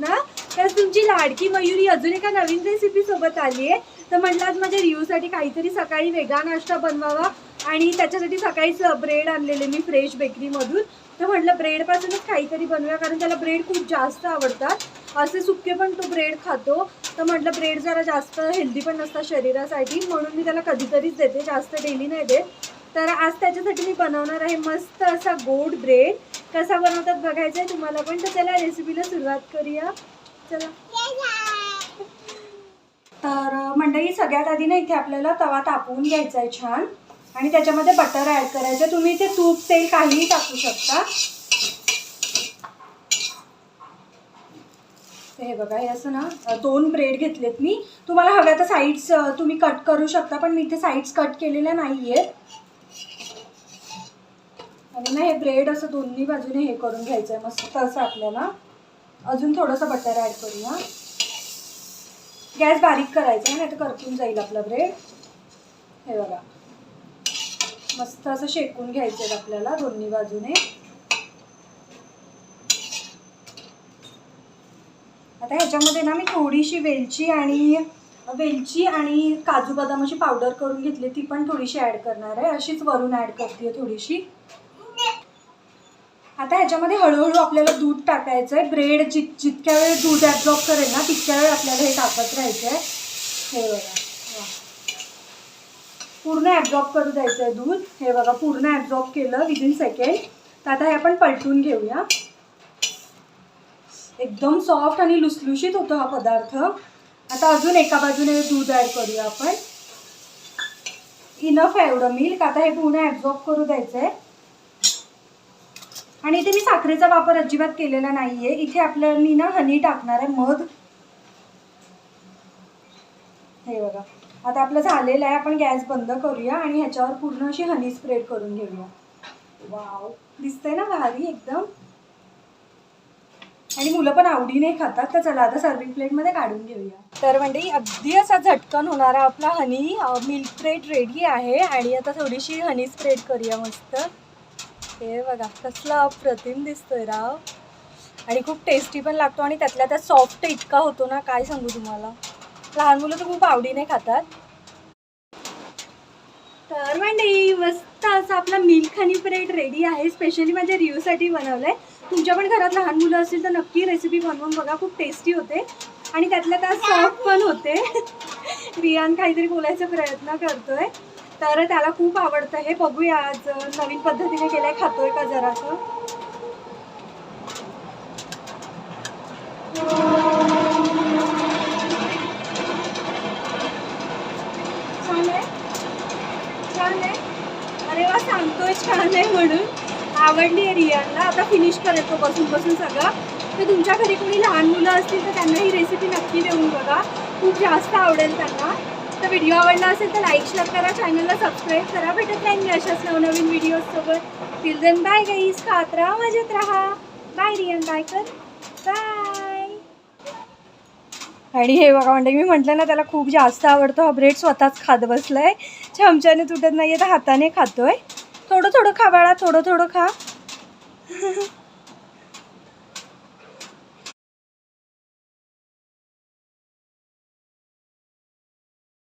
ना? तर तुमची लाडकी मयुरी अजून एका नवीन रेसिपी सोबत आली आहे. तर म्हटलं आज माझ्या रिव्ह्यूसाठी काहीतरी सकाळी वेगळा नाश्ता बनवावा. आणि त्याच्यासाठी सकाळीच ब्रेड आणलेले मी फ्रेश बेकरीमधून तर म्हटलं ब्रेडपासूनच काहीतरी बनवूया कारण त्याला ब्रेड खूप जास्त आवडतात. असे सुके पण तो ब्रेड खातो. तर म्हटलं ब्रेड जरा जास्त हेल्दी पण नसतात शरीरासाठी. म्हणून मी त्याला कधीतरीच देते जास्त डेली नाही देत. तर आज त्याच्यासाठी मी बनवणार आहे मस्त असा गोड ब्रेड कसा बनवतात बघायचं आहे तुम्हाला पण. तर चला रेसिपीला सुरुवात करूया. चला. तर मंडळी सगळ्यात आधी ना इथे आपल्याला तवा तापवून घ्यायचा आहे छान. आणि त्याच्यामध्ये बटर ॲड करायचं. तुम्ही इथे तूप तेल काहीही टाकू शकता. हे बघा हे असं ना दोन ब्रेड घेतलेत मी. तुम्हाला हव्या तर साईड्स तुम्ही कट करू शकता पण मी इथे साईड्स कट केलेल्या नाही आहेत आणि ना हे ब्रेड असं दोन्ही बाजूने हे करून घ्यायचं आहे मस्त असं आपल्याला. अजून थोडंसं बटर ॲड करूया. गॅस बारीक करायचा आहे नाही तर करपून जाईल आपला ब्रेड हे बघा. मस्त असं शेकून घ्यायचं आहे आपल्याला दोन्ही बाजूने. आता ह्याच्यामध्ये ना मी थोडीशी वेलची आणि वेलची आणि काजू बदामाची पावडर करून घेतली ती पण थोडीशी ॲड करणार आहे. अशीच वरून ॲड करते थोडीशी. आता ह्याच्यामध्ये हळूहळू आपल्याला दूध टाकायचं आहे ब्रेड जित जितक्या वेळ दूध ॲब्झॉर्ब करेल ना तितक्या वेळ आपल्याला हे टाकत राहायचं आहे हे बघा. पूर्ण ॲब्झॉर्ब करू द्यायचं आहे दूध. हे बघा पूर्ण ॲब्झॉर्ब केलं विदिन सेकंड तर आता हे आपण पलटून घेऊया. एकदम सॉफ्ट आणि लुसलुशीत होतो हा पदार्थ. आता अजून एका बाजूने दूध ॲड करूया आपण. इनफ आहे एवढं मिल्क आता हे पूर्ण ॲब्झॉर्ब करू द्यायचं आहे आणि इथे मी साखरेचा वापर अजिबात केलेला नाहीये. इथे आपल्याला मी ना हनी टाकणार आहे मध. हे बघा. आता आपलं झालेलं आहे आपण गॅस बंद करूया आणि ह्याच्यावर पूर्ण अशी हनी स्प्रेड करून घेऊया. वाव. दिसतंय ना भारी एकदम. आणि मुलं पण आवडीने खातात तर चला आता सर्विंग प्लेटमध्ये काढून घेऊया. तर म्हणजे अगदी असा झटकन होणारा आपला हनी मिल्क ब्रेड रेडी आहे. आणि आता थोडीशी हनी स्प्रेड करूया मस्त. हे बघा कसला अप्रतिम दिसतोय राव. आणि खूप टेस्टी पण लागतो आणि त्यातल्या त्यात सॉफ्ट इतका होतो ना काय सांगू तुम्हाला. लहान मुलं तर खूप आवडीने खातात. तर मंडळी मस्त असं आपला मिल्क हनी ब्रेड रेडी आहे. स्पेशली माझ्या रिव्ह्यूसाठी बनवलं आहे तुमच्या पण घरात लहान मुलं असतील तर नक्की रेसिपी बनवून बघा. खूप टेस्टी होते. आणि त्यातल्या त्यात सॉफ्ट पण होते. रियान काहीतरी बोलायचा प्रयत्न करतोय. तर त्याला खूप आवडतं. हे बघूया आज नवीन पद्धतीने केलंय खातोय का जरासं. छान आहे? छान आहे? अरे वा सांगतोय छान आहे म्हणून. आवडली आहे रियानला आता फिनिश करेल तो बसून बसून सगळं. तर तुमच्या घरी कोणी लहान मुलं असतील तर त्यांना ही रेसिपी नक्की देऊन बघा. खूप जास्त आवडेल त्यांना. तर व्हिडिओ आवडला असेल तर लाईक शेअर करा. चॅनलला सबस्क्राईब करा. भेटत नाही मी अशाच नवनवीन व्हिडिओजसोबत टिल देन बाय गाईस खात राहा मजेत राहा. बाय रियन बाय कर बाय आणि हे बघा म्हणजे मी म्हटलं ना त्याला खूप जास्त आवडतो हा ब्रेड स्वतःच खात बसलाय. चमच्याने तुटत नाही आहे तर हाताने खातोय. थोडं थोडं खा बाळा. थोडं थोडं खा.